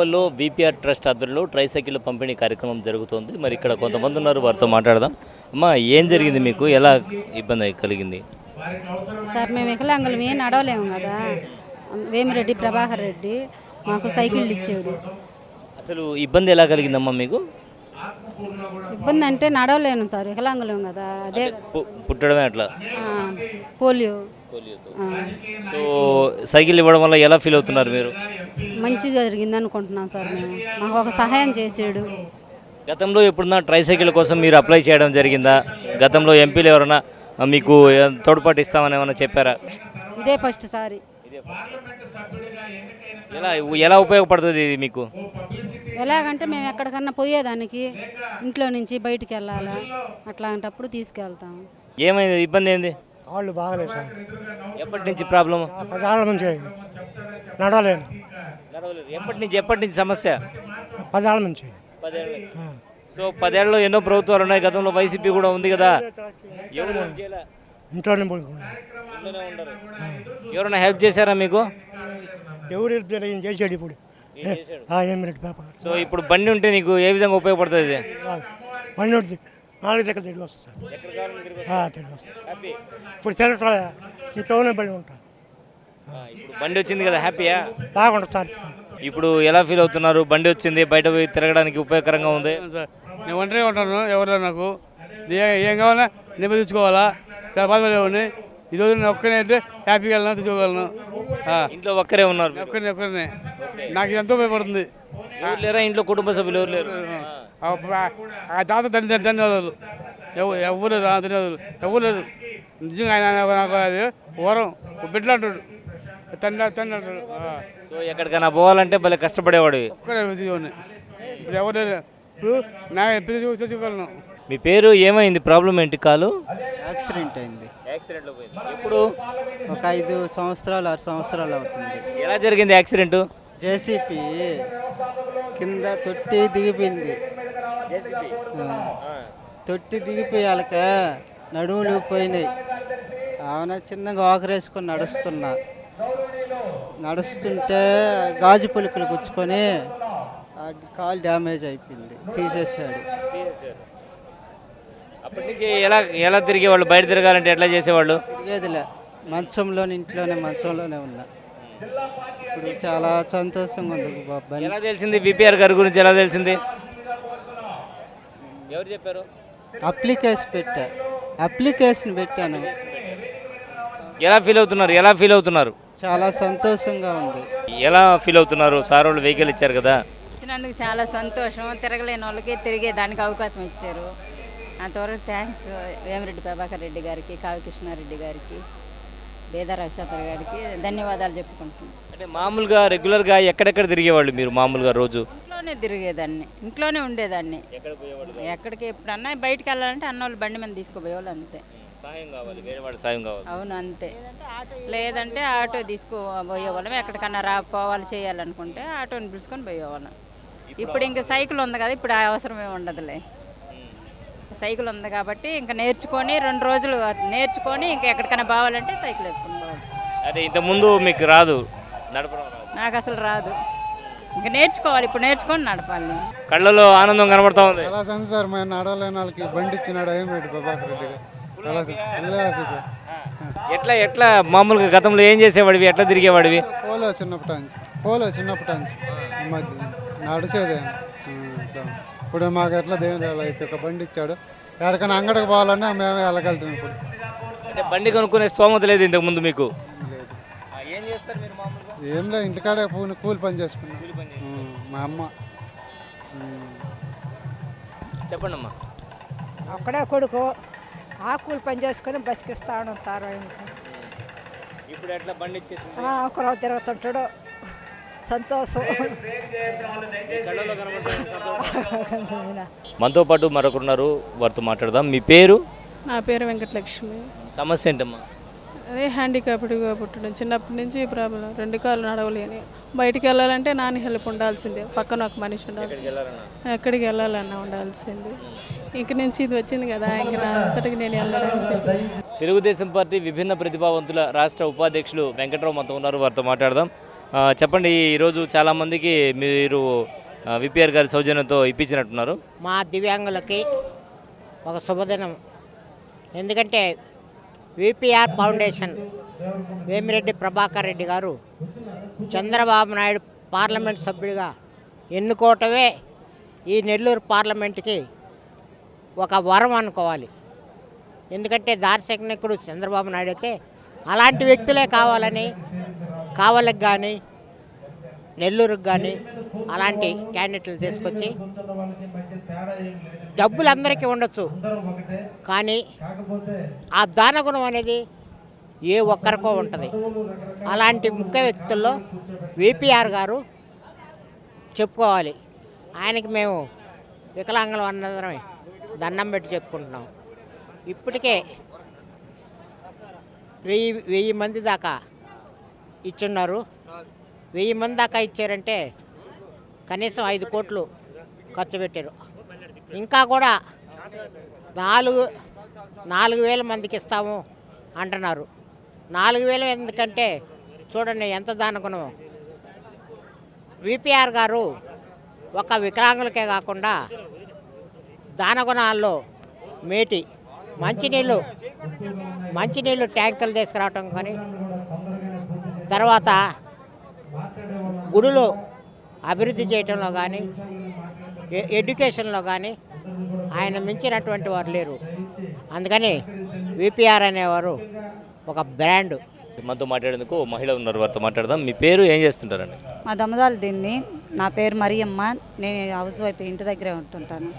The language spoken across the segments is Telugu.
కావల్లో బీపీఆర్ ట్రస్ట్ ఆధ్వర్యంలో ట్రైసైకిల్ పంపిణీ కార్యక్రమం జరుగుతోంది. మరి ఇక్కడ కొంతమంది ఉన్నారు వారితో మాట్లాడదాం. అమ్మా ఏం జరిగింది మీకు? ఎలా ఇబ్బంది కలిగింది? సార్ మేము వికలాంగులం ఏం నడవలేము కదా. వేమిరెడ్డి ప్రభాకర్ రెడ్డి మాకు సైకిళ్ళు ఇచ్చాడు అసలు ఇబ్బంది ఎలా కలిగిందమ్మా మీకు? ఇబ్బంది అంటే నడవలేను సార్ వికలాంగులం కదా. అదే పుట్టడమే అట్లా? పోలియో. ఆ, సో సైకిల్ ఇవ్వడం వల్ల ఎలా ఫీల్ అవుతున్నారు మీరు? మంచిగా జరిగింది అనుకుంటున్నాం సార్ మేము. మాకు ఒక సహాయం చేసాడు. గతంలో ఎప్పుడన్నా ట్రైసైకిల్ కోసం మీరు అప్లై చేయడం జరిగిందా? గతంలో ఎంపీలు ఎవరైనా ఆ, మీకు తోడ్పాటు ఇస్తామని ఏమైనా చెప్పారా? ఇదే ఫస్ట్ సారి. ఎలా ఎలా ఉపయోగపడుతుంది ఇది మీకు? ఎలాగంటే మేము ఎక్కడికన్నా పోయేదానికి ఇంట్లో నుంచి బయటికి వెళ్ళాలా? అట్లాంటప్పుడు తీసుకెళ్తాం. ఏమైంది? ఇబ్బంది ఏంది? కాళ్ళు బాగలేదు సార్. ఎప్పటి నుంచి ప్రాబ్లమ్? పదేళ్ళ నుంచి నడవలేను. ఎప్పటి నుంచి ఎప్పటి నుంచి సమస్య? పదేళ్ళ. నుంచి సో పదేళ్ళలో ఎన్నో ప్రభుత్వాలు ఉన్నాయి. గతంలో వైసీపీ కూడా ఉంది కదా. ఎవరు. ఇంట్లోనే ఉండరు. ఎవరైనా హెల్ప్ చేశారా మీకు? ఎవరు చేయలేదు, ఈయన చేసాడు ఇప్పుడు? సో ఇప్పుడు బండి ఉంటే నీకు ఏ విధంగా ఉపయోగపడుతుంది? బండి ఉంటుంది నాలుగు దగ్గర తిరిగి వస్తుంది సార్. ఆ, తిరిగి వస్తుంది ఇప్పుడు తిరగట్రా ఇంట్లోనే బండి ఉంటా. ఆ, ఇప్పుడు బండి వచ్చింది కదా హ్యాపీయా? బాగుంటుంది సార్. ఇప్పుడు ఎలా ఫీల్ అవుతున్నారు? బండి వచ్చింది బయట పోయి తిరగడానికి ఉపయోగకరంగా ఉంది? సార్. నేను ఒంటరిగా ఉంటాను ఎవరు నాకు. ఏ- కావాలా నేను తెచ్చుకోవాలా? చాలా బాధపడేవాడిని ఈరోజు నేను ఒక్కనే అయితే హ్యాపీగా వెళ్ళినా తెచ్చుకోగలను. ఆ, ఇంట్లో ఒక్కరే ఉన్నారు. ఒక్కరిని ఒక్కరినే. నాకు ఎంతో ఉపయోగపడుతుంది ఎవరు లేరా ఇంట్లో కుటుంబ సభ్యులు? ఎవరు లేరు? ఆ, తాత ధన్య ధన్యవాదాలు. ఎవ- ఎవరు ధన్యవాదాలు. ఎవరు లేరు నిజంగా ఆయన నాకు- అది వరం. బిడ్డలు అంటాడు. తండ్రి తండ్రి అంటాడు. సో ఎక్కడికైనా పోవాలంటే భలే ఒక్కడే తెచ్చుకోండి ఇప్పుడు ఎవరు లేరు. ఇప్పుడు నా ఎప్పుడు తెచ్చుకోగలను మీ పేరు ఏమైంది? ప్రాబ్లం ఏంటి? కాలు? యాక్సిడెంట్ అయింది. యాక్సిడెంట్లో పోయింది. ఎప్పుడు? ఒక ఐదు సంవత్సరాలు ఆరు సంవత్సరాలు అవుతుంది. ఎలా జరిగింది యాక్సిడెంట్? జేసీపీ కింద తొట్టి దిగిపోయింది. తొట్టి దిగిపోయాలక నడుములు పోయినాయి ఆమె చిన్నగా ఆకరేసుకొని నడుస్తున్నా. నడుస్తుంటే గాజు పులుకులు గుచ్చుకొని కాలు డ్యామేజ్ అయిపోయింది. తీసేసాడు అప్పటి నుంచి ఎలా ఎలా తిరిగేవాళ్ళు? బయట తిరగాలంటే ఎట్లా చేసేవాళ్ళు? తిరిగేదిలే. మంచంలోనే ఇంట్లోనే మంచంలోనే ఉన్నా. ఇప్పుడు చాలా సంతోషంగా ఉంది బాబాయ్ ఎలా తెలిసింది? విపిఆర్ గారి గురించి ఎలా తెలిసింది? ఎవరు చెప్పారు? అప్లికేషన్ పెట్టా. అప్లికేషన్ పెట్టాను. ఎలా ఫీల్ అవుతున్నారు? ఎలా ఫీల్ అవుతున్నారు? చాలా సంతోషంగా ఉంది. ఎలా ఫీల్ అవుతున్నారు? సార్ వాళ్ళు వెహికల్ ఇచ్చారు కదా. ఇచ్చినందుకు చాలా సంతోషం. తిరగలేని వాళ్ళకి తిరిగేదానికి అవకాశం ఇచ్చారు. అంతవరకు థ్యాంక్స్ వేమిరెడ్డి ప్రభాకర్ రెడ్డి గారికి కావి కృష్ణారెడ్డి గారికి బేదార్ అశాపర్ గారికి ధన్యవాదాలు చెప్పుకుంటున్నాను. అంటే మామూలుగా రెగ్యులర్గా ఎక్కడెక్కడ తిరిగేవాళ్ళు మీరు మామూలుగా రోజు? ఇంట్లోనే తిరిగేదాన్ని ఇంట్లోనే ఉండేదాన్ని. ఎక్కడికి ఎప్పుడన్నా బయటికి వెళ్ళాలంటే అన్న వాళ్ళు బండి మీద తీసుకుపోయేవాళ్ళు అంతే. సాయం కావాలి వేరే వాళ్ళ సాయం కావాలి. అవును అంతే. లేదంటే ఆటో తీసుకుపోయేవాళ్ళం. ఎక్కడికన్నా రా పోవాలి చేయాలనుకుంటే ఆటోని పిలుచుకొని పోయేవాళ్ళం. ఇప్పుడు ఇంకా సైకిల్ ఉంది కదా ఇప్పుడు ఆ అవసరమే ఉండదులే. సైకిల్ ఉంది కాబట్టి ఇంకా నేర్చుకొని రెండు రోజులు నేర్చుకొని ఇంకా ఎక్కడికైనా పోవాలంటే సైకిల్ వేసుకుని పోవాలి. అంటే ఇంతకుముందు మీకు రాదు నడపడం రాదు. నాకు అసలు రాదు. ఇంకా నేర్చుకోవాలి ఇప్పుడు నేర్చుకొని నడపాలి కళ్ళలో ఆనందం కనబడతా ఉంది. చాలా సంతోషమైన నడవలేని వాళ్ళకి బండి ఇచ్చినాడు ఏం రెడ్డి ప్రభాకర్ రెడ్డి గారు. చాలా వెళ్ళే సార్. ఎట్లా ఎట్లా మామూలుగా గతంలో ఏం చేసేవాడివి? ఎట్లా తిరిగేవాడివి? పోలో చిన్నప్పటి నుంచి పోలో చిన్నప్పటి నుంచి ఈ మధ్య నుంచి నడిచేదే. ఇట్లా ఇప్పుడు మాకు ఎట్లా దేవుని దయవల్ల అయితే ఒక బండి ఇచ్చాడు. ఎక్కడికైనా అంగడికి పోవాలన్నా మేమే వెళ్ళగలుగుతాం ఇప్పుడు. అంటే బండి కొనుక్కునే స్తోమత లేదు ఇంతకు ముందు మీకు? లేదు. ఏం చేస్తారు మీరు మామూలుగా ఏం లేదు ఇంటికాడే పూని కూలి పని చేసుకున్నాం. మా అమ్మ. చెప్పండి అమ్మా ఒక్కడే కొడుకు ఆకులు పని చేసుకొని బతికిస్తా ఉన్నాం సార్. ఇప్పుడు ఎట్లా బండి ఒకరోజు తిరుగుతుంటాడు. సంతోషం. మనతో పాటు మరొకరున్నారు. వారితో మాట్లాడదాం. మీ పేరు? నా పేరు వెంకటలక్ష్మి. సమస్య ఏంటమ్మా? అదే హ్యాండిక్యాప్డ్గా పుట్టడం. చిన్నప్పటి నుంచి ఈ ప్రాబ్లం రెండు కాళ్ళు నడవలేని. బయటికి వెళ్ళాలంటే నాని హెల్ప్ ఉండాల్సిందే. పక్కన ఒక మనిషి ఉండాల్సిందే. ఎక్కడికి వెళ్ళాలన్నా ఉండాల్సింది. ఇంక నుంచి ఇది వచ్చింది కదా ఇంక నా అంతటికి నేను వెళ్ళడానికి తెలుగుదేశం పార్టీ విభిన్న ప్రతిభావంతుల రాష్ట్ర ఉపాధ్యక్షులు వెంకట్రావు మనతో ఉన్నారు వారితో మాట్లాడదాం. చెప్పండి ఈరోజు చాలామందికి మీరు విపిఆర్ గారి సౌజన్యంతో ఇప్పించినట్టున్నారు. మా దివ్యాంగులకి ఒక శుభదినం. ఎందుకంటే VPR foundation Vemireddy Prabhakar Reddy garu Chandrababu Naidu parliament సభ్యుడిగా ఎన్నుకోవటమే ఈ నెల్లూరు పార్లమెంట్కి ఒక వరం అనుకోవాలి. ఎందుకంటే దార్శనికుడు చంద్రబాబు నాయుడు అయితే అలాంటి వ్యక్తులే కావాలని కావలికి కానీ నెల్లూరుకి కానీ అలాంటి క్యాండిడేట్లు తీసుకొచ్చి డబ్బులు అందరికీ ఉండొచ్చు. కానీ ఆ దానగుణం అనేది ఏ ఒక్కరికో ఉంటుంది. అలాంటి ముఖ్య వ్యక్తుల్లో విపిఆర్ గారు చెప్పుకోవాలి. ఆయనకి మేము వికలాంగులు అన్నదరమే దండం పెట్టి చెప్పుకుంటున్నాం. ఇప్పటికే వెయ్యి వెయ్యి మంది దాకా ఇచ్చున్నారు. వెయ్యి మంది దాకా ఇచ్చారంటే కనీసం ఐదు కోట్లు ఖర్చు పెట్టారు. ఇంకా కూడా నాలుగు నాలుగు వేల మందికి ఇస్తాము అంటున్నారు. నాలుగు వేలు ఎందుకంటే చూడండి ఎంత దానుకును. విపిఆర్ గారు ఒక వికలాంగులకే కాకుండా దానగుణాల్లో మేటి మంచినీళ్ళు మంచినీళ్ళు ట్యాంకులు తీసుకురావటం కానీ తర్వాత గుడులు అభివృద్ధి చేయటంలో కానీ ఎ- ఎడ్యుకేషన్లో కానీ ఆయన మించినటువంటి వారు లేరు. అందుకని విపిఆర్ అనేవారు ఒక బ్రాండ్. మనతో మాట్లాడేందుకు ఓ మహిళ ఉన్నారు వారితో మాట్లాడదాం. మీ పేరు ఏం చేస్తుంటారండి? మా దమ్మదాలు దీన్ని. నా పేరు మరియమ్మ. నేను హౌస్ వైఫ్ ఇంటి దగ్గరే ఉంటుంటాను.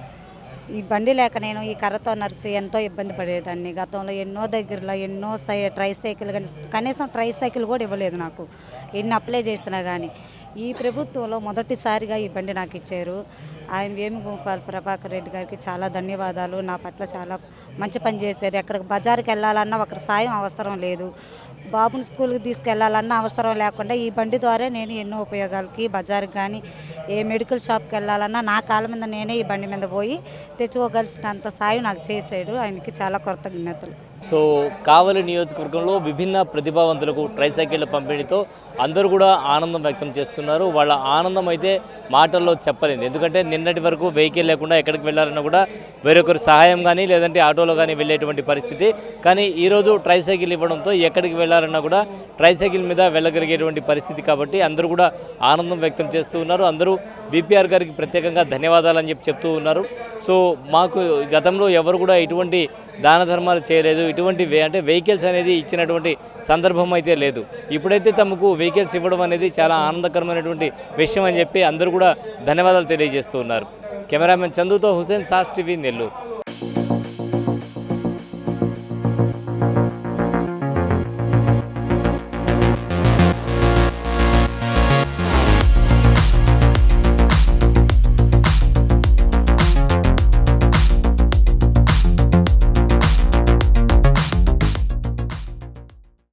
ఈ బండి లేక నేను ఈ కర్రతో నరిసి ఎంతో ఇబ్బంది పడేదాన్ని. గతంలో ఎన్నో దగ్గరలో ఎన్నో సై ట్రై సైకిల్ కానీ కనీసం ట్రై సైకిల్ కూడా ఇవ్వలేదు నాకు. ఎన్ని అప్లై చేసినా కానీ ఈ ప్రభుత్వంలో మొదటిసారిగా ఈ బండి నాకు ఇచ్చారు. ఆయన వేణుగోపాల్ ప్రభాకర్ రెడ్డి గారికి చాలా ధన్యవాదాలు. నా పట్ల చాలా మంచి పని చేశారు. ఎక్కడికి బజార్కి వెళ్ళాలన్నా ఒకరి సాయం అవసరం లేదు. బాబుని స్కూల్కి తీసుకెళ్ళాలన్న అవసరం లేకుండా ఈ బండి ద్వారా నేను ఎన్నో ఉపయోగాలకి బజార్కి కానీ ఏ మెడికల్ షాప్కి వెళ్ళాలన్నా నా కాళ్ళ మీద నేనే ఈ బండి మీద పోయి తెచ్చుకోగలిసినంత సాయం నాకు చేశాడు. ఆయనకి చాలా కృతజ్ఞతలు. సో కావలి నియోజకవర్గంలో విభిన్న ప్రతిభావంతులకు ట్రైసైకిళ్ళ పంపిణీతో అందరూ కూడా ఆనందం వ్యక్తం చేస్తున్నారు. వాళ్ళ ఆనందం అయితే మాటల్లో చెప్పలేదు ఎందుకంటే నిన్నటి వరకు వెహికల్ లేకుండా ఎక్కడికి వెళ్ళాలన్నా కూడా వేరొకరు సహాయం కానీ లేదంటే ఆటోలో కానీ వెళ్ళేటువంటి పరిస్థితి. కానీ ఈరోజు ట్రైసైకిల్ ఇవ్వడంతో ఎక్కడికి వెళ్ళాలన్నా కూడా ట్రైసైకిల్ మీద వెళ్ళగలిగేటువంటి పరిస్థితి కాబట్టి అందరూ కూడా ఆనందం వ్యక్తం చేస్తూ ఉన్నారు. అందరూ బీపీఆర్ గారికి ప్రత్యేకంగా ధన్యవాదాలు అని చెప్పి చెప్తూ ఉన్నారు. సో మాకు గతంలో ఎవరు కూడా ఇటువంటి దాన ధర్మాలు చేయలేదు. ఇటువంటి అంటే వెహికల్స్ అనేది ఇచ్చినటువంటి సందర్భం అయితే లేదు. ఇప్పుడైతే తమకు వెహికల్స్ ఇవ్వడం అనేది చాలా ఆనందకరమైనటువంటి విషయం అని చెప్పి అందరూ కూడా ధన్యవాదాలు తెలియజేస్తూ ఉన్నారు. కెమెరామెన్ చందుతో హుసేన్ సాస్ టీవీ నెల్లూరు.